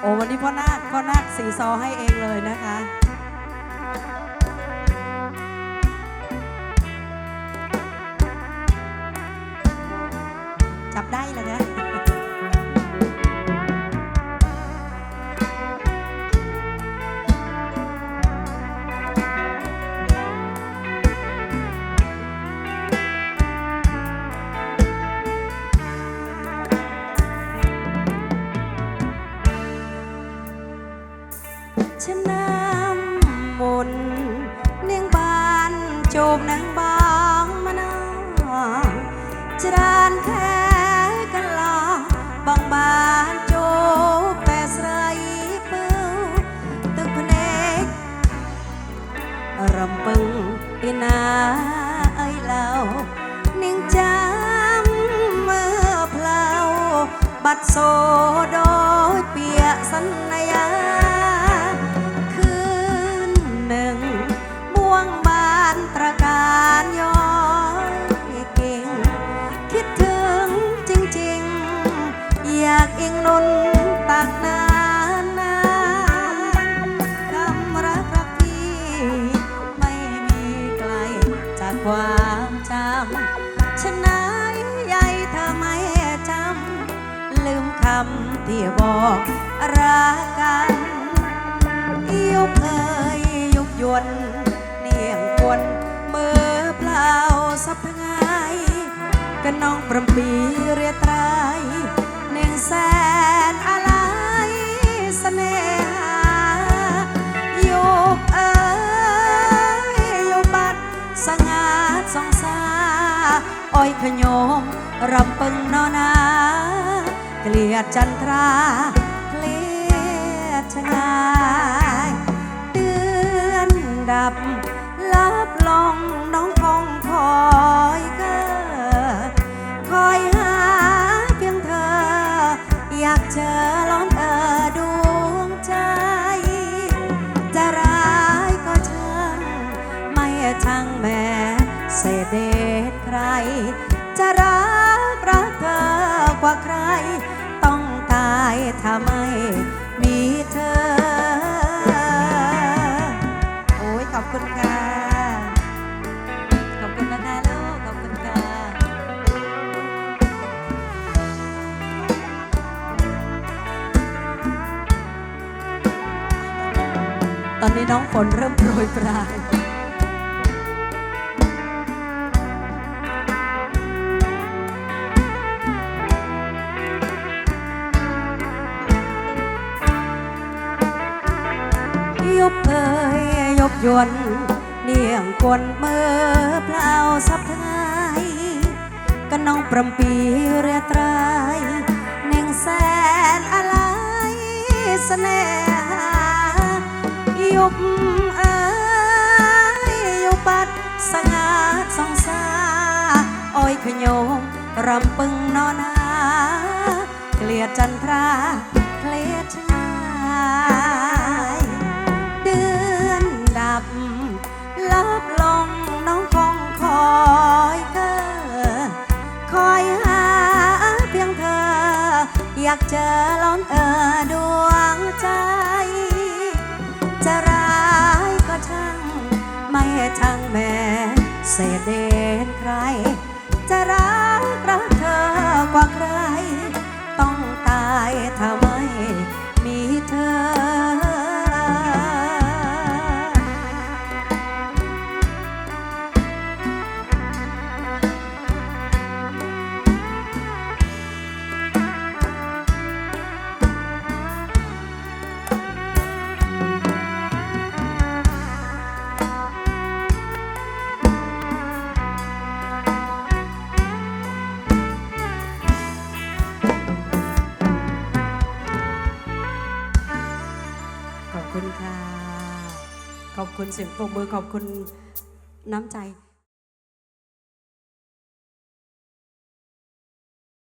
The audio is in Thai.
โอ้วันนี้พ่อนาคพ่อนาคสีซอให้เองเลยนะคะจับได้เลยนะ លោកនាងបងមណងច្រើនខែកន្លងបងបានចូលពេលស្រីពើទឹកភ្នែករំពឹងឯណាអីឡៅនាងចាំមើលផ្លៅបាត់សូរដោយពាក្យសន្យាำที่บอกรักกันยุบเอ่ยยุบยวนเนียงกวนมือเปล่าสับทั้งไงกันน้องปรำปีเรียตรายเนียงแสนอะไรเสน่หายุบเอ่ยยุบัดสงัดสองสาอ้อยขยมรำปึงนอนา เกลียดจันทราเกลียดชงายเดือนดับลับลงน้องคงคอยเกอคอยหาเพียงเธอ อยากเจอล้อนเออดวงใจ จะร้ายก็ช่างไม่ช่างแม้เศษเดชใครจะรักรักเธอ กว่าใคร ต้องตายถ้าไม่มีเธอ โอ้ยขอบคุณค่ะ ขอบคุณนะคะลูก ขอบคุณค่ะ ตอนนี้น้องฝนเริ่มโปรยปลายย ยนเนียงกวนเมื่อเปล่าสับทายก็น้องปรำปีเรียตรายเน่งแสนอะไรเสน่หายุบเอ่ยยุบัดสงัดสองสาอ้อยขยมรำปึงนอนา เกลียดจันทรา อยากเจอล้อนเออดวงใจ จะร้ายก็ช่างไม่ช่างแม่เศษเดนใครจะร้าย ขอบคุณเสียงปรบมือขอบคุณน้ำใจ